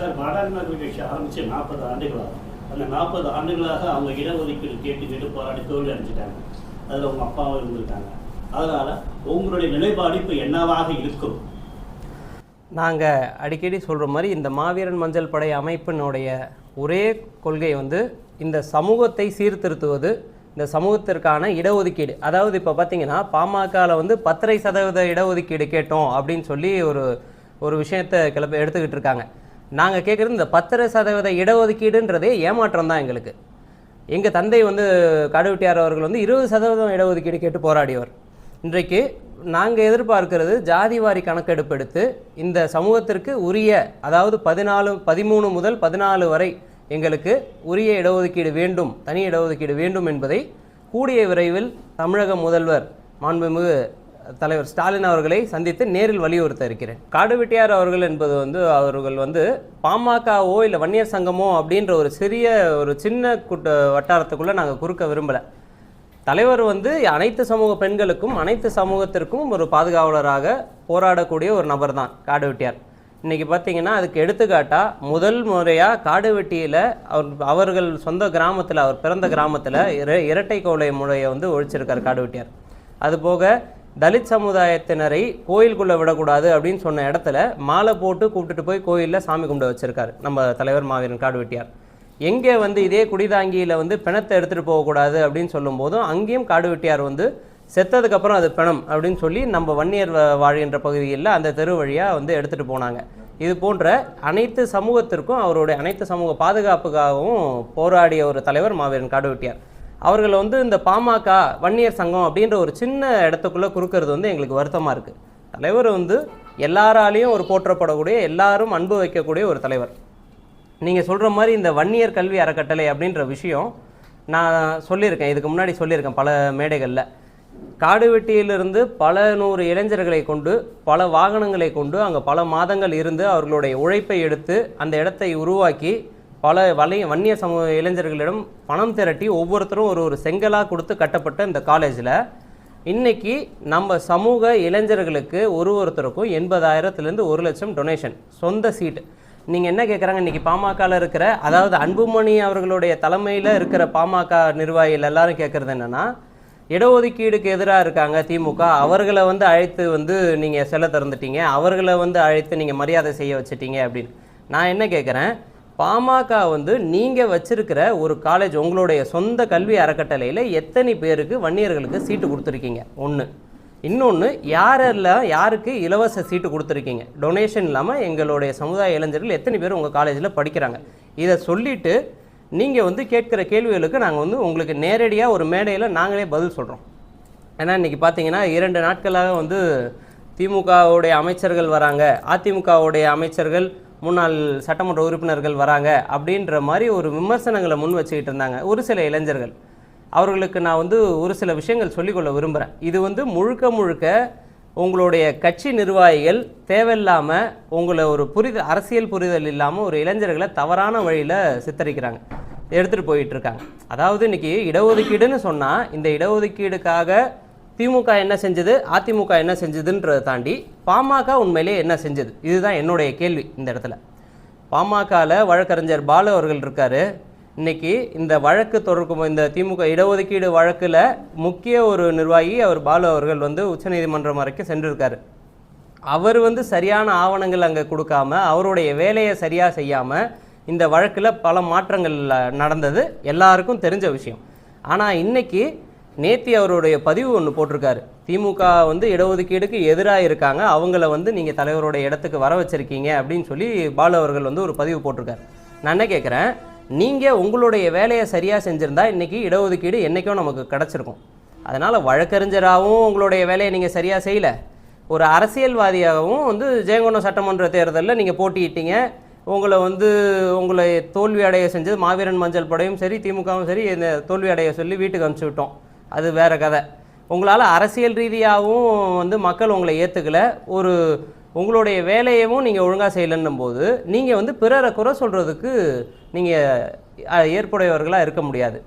Sir பாடாளுமன்ற கட்சி ஆரம்பித்து நாற்பது ஆண்டுகளாக அந்த நாற்பது ஆண்டுகளாக அவங்க இடஒதுக்கீடு கேட்டு கேட்டு போராடி தோல்வி அடைஞ்சிட்டாங்க. அதில் உங்கள் அப்பாவும் இருந்திருக்காங்க. அதனால் உங்களுடைய நிலைப்பாடு இப்போ என்னவாக இருக்கும்? நாங்கள் அடிக்கடி சொல்கிற மாதிரி இந்த மாவீரன் மஞ்சள் படை அமைப்பினுடைய ஒரே கொள்கை வந்து இந்த சமூகத்தை சீர்திருத்துவது இந்த சமூகத்திற்கான இடஒதுக்கீடு. அதாவது இப்போ பார்த்தீங்கன்னா பாமகவில் வந்து பத்தரை சதவீத இடஒதுக்கீடு கேட்டோம் அப்படின்னு சொல்லி ஒரு ஒரு விஷயத்தை கிளப்ப எடுத்துக்கிட்டு இருக்காங்க. நாங்கள் கேட்குறது இந்த பத்தரை சதவீத இடஒதுக்கீடுன்றதே ஏமாற்றம் தான் எங்களுக்கு. எங்கள் தந்தை வந்து காடுவெட்டியார் அவர்கள் வந்து இருபது சதவீதம் இடஒதுக்கீடு கேட்டு போராடியவர். இன்றைக்கு நாங்கள் எதிர்பார்க்கிறது ஜாதிவாரி கணக்கெடுப்பு எடுத்து இந்த சமூகத்திற்கு உரிய அதாவது பதினாலு பதிமூணு முதல் பதினாலு வரை எங்களுக்கு உரிய இடஒதுக்கீடு வேண்டும் தனி இடஒதுக்கீடு வேண்டும் என்பதை கூடிய விரைவில் தமிழக முதல்வர் மாண்புமிகு தலைவர் ஸ்டாலின் அவர்களை சந்தித்து நேரில் வலியுறுத்த இருக்கிறேன். காடுவெட்டியார் அவர்கள் என்பது வந்து அவர்கள் வந்து பாமகவோ இல்லை வன்னியர் சங்கமோ அப்படின்ற ஒரு சிறிய ஒரு சின்ன கூட்ட வட்டாரத்துக்குள்ளே நாங்கள் குறுக்க விரும்பலை. தலைவர் வந்து அனைத்து சமூக பெண்களுக்கும் அனைத்து சமூகத்திற்கும் ஒரு பாதுகாவலராக போராடக்கூடிய ஒரு நபர் தான் காடுவெட்டியார். இன்றைக்கி பார்த்தீங்கன்னா அதுக்கு எடுத்துக்காட்டாக முதல் முறையாக காடுவெட்டியில் அவர் அவர்கள் சொந்த கிராமத்தில் அவர் பிறந்த கிராமத்தில் இர இரட்டை கோலை முறையை வந்து ஒழிச்சிருக்கார் காடுவெட்டியார். அதுபோக தலித் சமுதாயத்தினரை கோயிலுக்குள்ளே விடக்கூடாது அப்படின்னு சொன்ன இடத்துல மாலை போட்டு கூப்பிட்டுட்டு போய் கோயிலில் சாமி கும்பிட வச்சிருக்காரு. நம்ம தலைவர் மாவீரன் காடு வெட்டியார் எங்கே வந்து இதே குடிதாங்கியில் வந்து பிணத்தை எடுத்துகிட்டு போகக்கூடாது அப்படின்னு சொல்லும்போதும் அங்கேயும் காடு வெட்டியார் வந்து செத்ததுக்கப்புறம் அது பிணம் அப்படின்னு சொல்லி நம்ம வன்னியர் வாழ்கின்ற பகுதியில் அந்த தெரு வழியாக வந்து எடுத்துகிட்டு போனாங்க. இது போன்ற அனைத்து சமூகத்திற்கும் அவருடைய அனைத்து சமூக பாதுகாப்புக்காகவும் போராடிய ஒரு தலைவர் மாவீரன் காடு வெட்டியார் அவர்கள் வந்து இந்த பாமக வன்னியர் சங்கம் அப்படின்ற ஒரு சின்ன இடத்துக்குள்ளே குறுக்கிறது வந்து எங்களுக்கு வருத்தமாக இருக்குது தலைவர் வந்து எல்லாராலையும் ஒரு போற்றப்படக்கூடிய எல்லாரும் அன்பு வைக்கக்கூடிய ஒரு தலைவர். நீங்கள் சொல்கிற மாதிரி இந்த வன்னியர் கல்வி அறக்கட்டளை அப்படின்ற விஷயம் நான் சொல்லியிருக்கேன். இதுக்கு முன்னாடி சொல்லியிருக்கேன் பல மேடைகளில். காடுவெட்டியிலிருந்து பல நூறு இளைஞர்களை கொண்டு பல வாகனங்களை கொண்டு அங்கே பல மாதங்கள் இருந்து அவர்களுடைய உழைப்பை எடுத்து அந்த இடத்தை உருவாக்கி பல வலை வன்னிய சமூக இளைஞர்களிடம் பணம் திரட்டி ஒவ்வொருத்தரும் ஒரு ஒரு செங்கலாக கொடுத்து கட்டப்பட்ட இந்த காலேஜில் இன்றைக்கி நம்ம சமூக இளைஞர்களுக்கு ஒரு ஒருத்தருக்கும் எண்பதாயிரத்துலேருந்து ஒரு லட்சம் டொனேஷன் சொந்த சீட் நீங்கள் என்ன கேட்குறாங்க இன்றைக்கி பாமகவில் இருக்கிற அதாவது அன்புமணி அவர்களுடைய தலைமையில் இருக்கிற பாமக நிர்வாகிகள் எல்லாரும் கேட்குறது என்னென்னா இடஒதுக்கீடுக்கு எதிராக இருக்காங்க திமுக. அவர்களை வந்து அழைத்து வந்து நீங்கள் செல்ல திறந்துட்டீங்க. அவர்களை வந்து அழைத்து நீங்கள் மரியாதை செய்ய வச்சிட்டீங்க அப்படின்னு. நான் என்ன கேட்குறேன் பாமக வந்து நீங்கள் வச்சிருக்கிற ஒரு காலேஜ் உங்களுடைய சொந்த கல்வி அறக்கட்டளையில் எத்தனை பேருக்கு வன்னியர்களுக்கு சீட்டு கொடுத்துருக்கீங்க? ஒன்று இன்னொன்று யாரெல்லாம் யாருக்கு இலவச சீட்டு கொடுத்துருக்கீங்க? டொனேஷன் இல்லாமல் எங்களுடைய சமுதாய இளைஞர்கள் எத்தனை பேர் உங்கள் காலேஜில் படிக்கிறாங்க? இதை சொல்லிவிட்டு நீங்கள் வந்து கேட்குற கேள்விகளுக்கு நாங்கள் வந்து உங்களுக்கு நேரடியாக ஒரு மேடையில் நாங்களே பதில் சொல்கிறோம் ஏன்னா இன்றைக்கி பார்த்தீங்கன்னா இரண்டு நாட்களாக வந்து திமுகவுடைய அமைச்சர்கள் வராங்க. அதிமுகவுடைய அமைச்சர்கள் முன்னாள் சட்டமன்ற உறுப்பினர்கள் வராங்க அப்படின்ற மாதிரி ஒரு விமர்சனங்களை முன் வச்சுக்கிட்டு இருந்தாங்க ஒரு சில இளைஞர்கள். அவர்களுக்கு நான் வந்து ஒரு சில விஷயங்கள் சொல்லிக்கொள்ள விரும்புகிறேன் இது வந்து முழுக்க முழுக்க உங்களுடைய கட்சி நிர்வாகிகள் தேவையில்லாமல் உங்களை ஒரு புரிதல் அரசியல் புரிதல் இல்லாமல் ஒரு இளைஞர்களை தவறான வழியில் சித்தரிக்கிறாங்க. எடுத்துகிட்டு போயிட்டுருக்காங்க அதாவது இன்னைக்கு இடஒதுக்கீடுன்னு சொன்னால் இந்த இடஒதுக்கீடுக்காக திமுக என்ன செஞ்சது? அதிமுக என்ன செஞ்சதுன்றதை தாண்டி பாமக உண்மையிலே என்ன செஞ்சது? இதுதான் என்னுடைய கேள்வி இந்த இடத்துல. பாமகவில் வழக்கறிஞர் பாலு அவர்கள் இருக்கார். இன்னைக்கு இந்த வழக்கு தொடர்க்கும் இந்த திமுக இடஒதுக்கீடு வழக்கில் முக்கிய ஒரு நிர்வாகி அவர் பாலு அவர்கள் வந்து உச்சநீதிமன்றம் வரைக்கும் சென்றிருக்காரு. அவர் வந்து சரியான ஆவணங்கள் அங்கே கொடுக்காம அவருடைய வேலையை சரியாக செய்யாமல் இந்த வழக்கில் பல மாற்றங்கள் நடந்தது. எல்லாருக்கும் தெரிஞ்ச விஷயம். ஆனால் இன்றைக்கி நேத்தி அவருடைய பதிவு ஒன்று போட்டிருக்காரு. திமுக வந்து இடஒதுக்கீடுக்கு எதிராக இருக்காங்க. அவங்கள வந்து நீங்கள் தலைவருடைய இடத்துக்கு வர வச்சுருக்கீங்க அப்படின்னு சொல்லி பாலு அவர்கள் வந்து ஒரு பதிவு போட்டிருக்காரு. நான் என்ன கேட்குறேன் நீங்கள் உங்களுடைய வேலையை சரியாக செஞ்சுருந்தா இன்றைக்கி இடஒதுக்கீடு என்றைக்கும் நமக்கு கிடச்சிருக்கும். அதனால் வழக்கறிஞராகவும் உங்களுடைய வேலையை நீங்கள் சரியாக செய்யலை. ஒரு அரசியல்வாதியாகவும் வந்து ஜெயங்கொண்டம் சட்டமன்ற தேர்தலில் நீங்கள் போட்டியிட்டீங்க. உங்களை வந்து உங்களை தோல்வி அடைய செஞ்சது மாவீரன் மஞ்சள் படையும் சரி திமுகவும் சரி இந்த தோல்வி அடைய சொல்லி வீட்டுக்கு அனுப்பிச்சி விட்டோம். அது வேறு கதை. உங்களால் அரசியல் ரீதியாகவும் வந்து மக்கள் உங்களை ஏற்றுக்கலை ஒரு உங்களுடைய வேலையவும் நீங்கள் ஒழுங்காக செய்யலைன்னும் போது நீங்கள் வந்து பிறரை குறை சொல்கிறதுக்கு நீங்கள் ஏற்புடையவர்களாக இருக்க முடியாது.